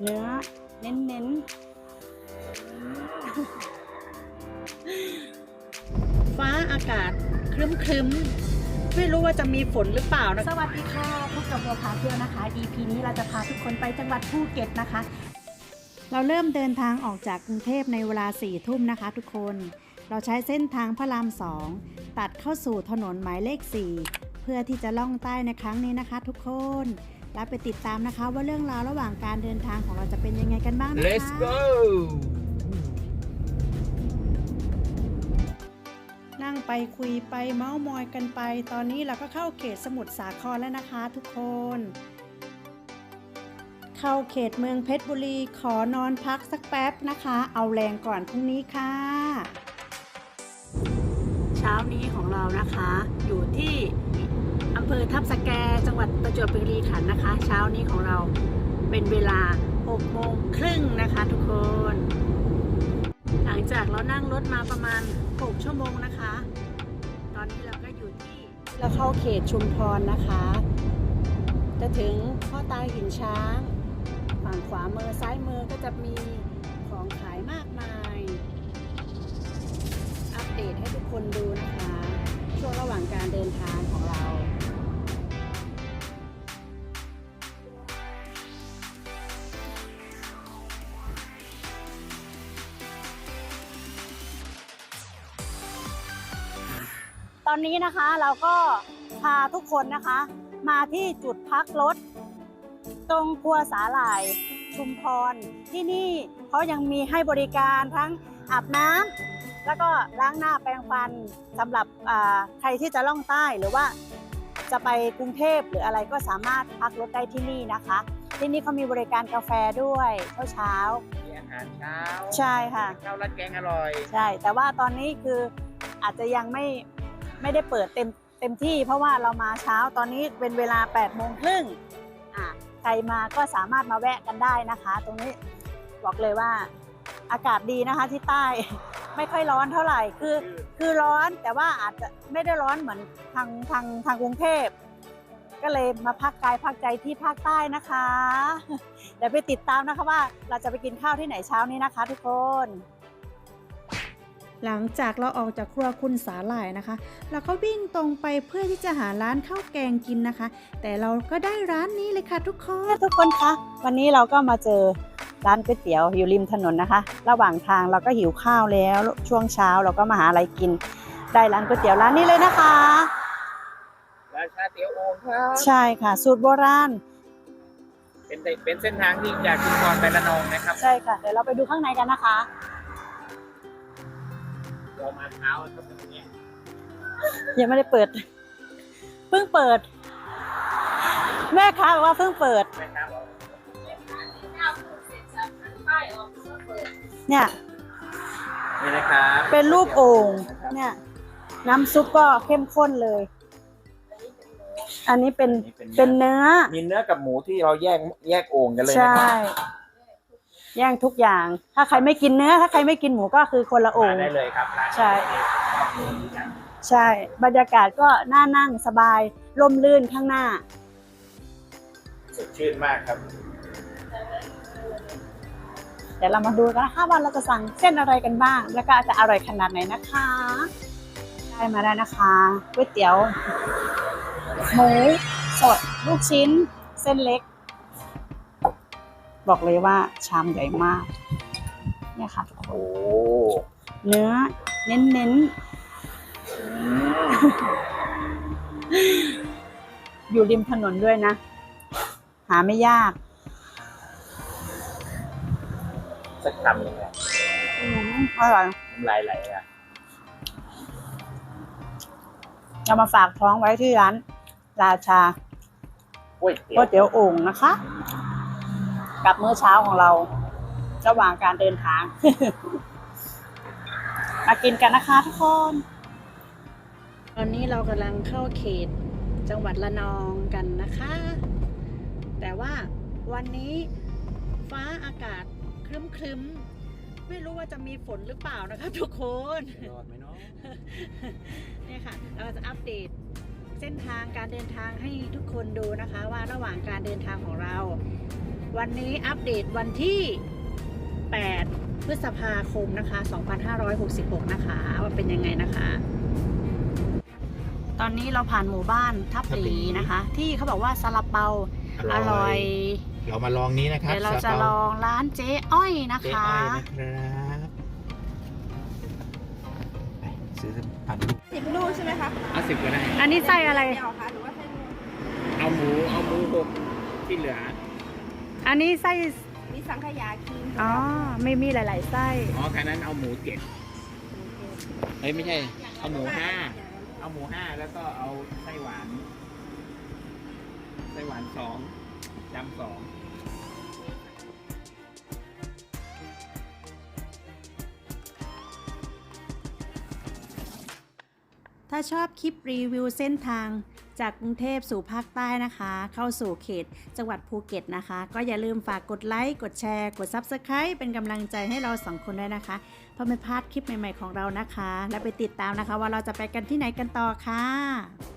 เนื้อเน้นเน้นๆฟ้าอากาศครึ้มครึ้มๆไม่รู้ว่าจะมีฝนหรือเปล่านะ สวัสดีค่ะพบกับบัวพาเที่ยวนะคะ EP นี้เราจะพาทุกคนไปจังหวัดภูเก็ตนะคะ เราเริ่มเดินทางออกจากกรุงเทพในเวลาสี่ทุ่มนะคะทุกคน เราใช้เส้นทางพระรามสองตัดเข้าสู่ถนนหมายเลข 4 เพื่อที่จะล่องใต้ในครั้งนี้นะคะทุกคน แล้วไปติดตามนะคะ ว่าเรื่องราวระหว่างการเดินทางของเราจะเป็นยังไงกันบ้างนะคะ Let's go นั่งไปคุยไปเมาส์มอยกันไป ตอนนี้เราก็เข้าเขตสมุทรสาครแล้วนะคะทุกคน เข้าเขตเมืองเพชรบุรีขอนอนพักสักแป๊บนะคะ เอาแรงก่อนพรุ่งนี้ค่ะ เช้านี้ของเรานะคะ อยู่ที่ อำเภอทับสแกจังหวัดประจวบคีรีขันธ์นะคะ เช้านี้ของเราเป็นเวลา6โมงครึ่งนะคะทุกคน หลังจากเรานั่งรถมาประมาณ 6 ชั่วโมงนะคะ ตอนนี้เราก็อยู่ที่เราเข้าเขตชุมพรนะคะ จะถึงพ่อตาหินช้าง ฝั่งขวามือซ้ายมือก็จะมี อนนี้นะคะเราก็พาทุกคนนะคะ มาที่จุดพักรถ ตรงครัวสาหร่ายชุมพร ที่นี่เขายังมีให้บริการทั้งอาบน้ำแล้วก็ล้างหน้าแปรงฟันสำหรับอ่าใครที่จะล่องใต้หรือว่าจะไปกรุงเทพหรืออะไรก็สามารถพักรถได้ที่นี่นะคะ ที่นี่เขามีบริการกาแฟด้วยเช้าเช้ามีอาหารเช้าๆใช่ค่ะข้าวราดแกงอร่อย ใช่ แต่ว่าตอนนี้คืออาจจะยังไม่ ไม่ได้เปิดเต็มเต็มที่ เพราะว่าเรามาเช้าตอนนี้เป็นเวลา8ปดโมงครึ่งใครมาก็สามารถมาแวะกันได้นะคะ ตรงนี้บอกเลยว่าอากาศดีนะคะที่ใต้ไม่ค่อยร้อนเท่าไหร่คือคือร้อนแต่ว่าอาจจะไม่ได้ร้อนเหมือนทางทางทางกรุงเทพก็เลยมาพักกายพักใจที่ภาคใต้นะคะ เดี๋ยวไปติดตามนะคะว่าเราจะไปกินข้าวที่ไหนเช้านี้นะคะทุกคน หลังจากเราออกจากครัวคุณสาหร่ายนะคะ เราก็วิ่งตรงไปเพื่อที่จะหาร้านข้าวแกงกินนะคะ แต่เราก็ได้ร้านนี้เลยค่ะทุกคน ทุกคนคะวันนี้เราก็มาเจอร้านก๋วยเตี๋ยวอยู่ริมถนนนะคะ ระหว่างทางเราก็หิวข้าวแล้ว ช่วงเช้าเราก็มาหาอะไรกิน ได้ร้านก๋วยเตี๋ยวร้านนี้เลยนะคะราชาเตี๋ยวโอ่งครับใช่ค่ะ สูตรโบราณเป็นเป็นเส้นทางที่จากชุมพรไประนองนะครับ ใช่ค่ะเดี๋ยวเราไปดูข้างในกันนะคะ เรามาเช้าครับอย่างเงี้ยยังไม่ได้เปิด เพิ่งเปิด แม่ค้าบอกว่าเพิ่งเปิด นะครับเนี่ย นี่นะครับเป็นรูปโอ่งเนี่ย น้ำซุปก็เข้มข้นเลย อันนี้เป็นเป็นเนื้อ มีเนื้อกับหมูที่เราแยกแยกโอ่งกันเลยนะใช่ครับ ย่างทุกอย่าง ถ้าใครไม่กินเนื้อ ถ้าใครไม่กินหมูก็คือคนละโอ่มางได้เลยครับร้านนี้ใช่ ใช่ บรรยากาศก็น่านั่งสบายร่มรื่นข้างหน้า สดชื่นมากครับ เดี๋ยวเรามาดูกันนะคะว่าเราจะสั่งเส้นอะไรกันบ้าง แล้วก็จะอร่อยขนาดไหนนะคะ ได้มาได้นะคะก๋วยเตี๋ยว หมูสด ลูกชิ้น เส้นเล็ก บอกเลยว่าชามใหญ่มากเนี่ยค่ะโอ้เนื้อเน้นเน้นๆอยู่ริมถนนด้วยนะ หาไม่ยากสักคำหนึ่งอะอืมอร่อยน้ำลายไหลอะเรามาฝากท้องไว้ที่ร้าน ราชาก๋วยเตี๋ยก๋ววยเตี๋ยวโอ่งนะคะ กับมื้อเช้าของเรา ระหว่างการเดินทาง มากินกันนะคะทุกคน ตอนนี้เรากำลังเข้าเขตจังหวัดละนองกันนะคะ แต่ว่าวันนี้ฟ้าอากาศครึ้มๆไม่รู้ว่าจะมีฝนหรือเปล่านะคะทุกคนรอดไหมเนาะเนี่ยค่ะ เราจะอัปเดตเส้นทางการเดินทางให้ทุกคนดูนะคะ ว่าระหว่างการเดินทางของเรา วันนี้อัปเดตวันที่ 8 พฤษภาคมนะคะ 2566 นะคะ ว่าเป็นยังไงนะคะ ตอนนี้เราผ่านหมู่บ้านทับทับหหลีลีนะคะ ที่เขาบอกว่าซาลาเปาอร่อย เรามาลองนี้นะครับเดี๋ยวเราซจะปลองร้านเจ๊อ้อยนะเจ๊คะอ้อยนะครับไปซื้อสักพันลูกสิบลูกใช่ไหมคะเอาสิบก็ได้ อันนี้ไส้อะไรเดียวค่ะหรือว่าไส้รวมเอาหมู เอาหมูหกที่เหลือ อันนี้ไส้ มีสังขยาครีมอ๋อไม่มีหลาย ๆ ไส้ อ๋อคันนั้นเอาหมูเจ็ดเอ้ยไม่ใช่ เอาหมูห้า เอาหมูห้าแล้วก็เอาไส้หวาน ไส้หวานสองจำสองถ้าชอบคลิปรีวิวเส้นทาง จากกรุงเทพสู่ภาคใต้นะคะ เข้าสู่เขตจังหวัดภูเก็ตนะคะ ก็อย่าลืมฝากกดไลค์กดแชร์กด Subscribe เป็นกำลังใจให้เราสองคนด้วยนะคะเพื่อไม่พลาดคลิปใหม่ๆของเรานะคะ และไปติดตามนะคะว่าเราจะไปกันที่ไหนกันต่อค่ะ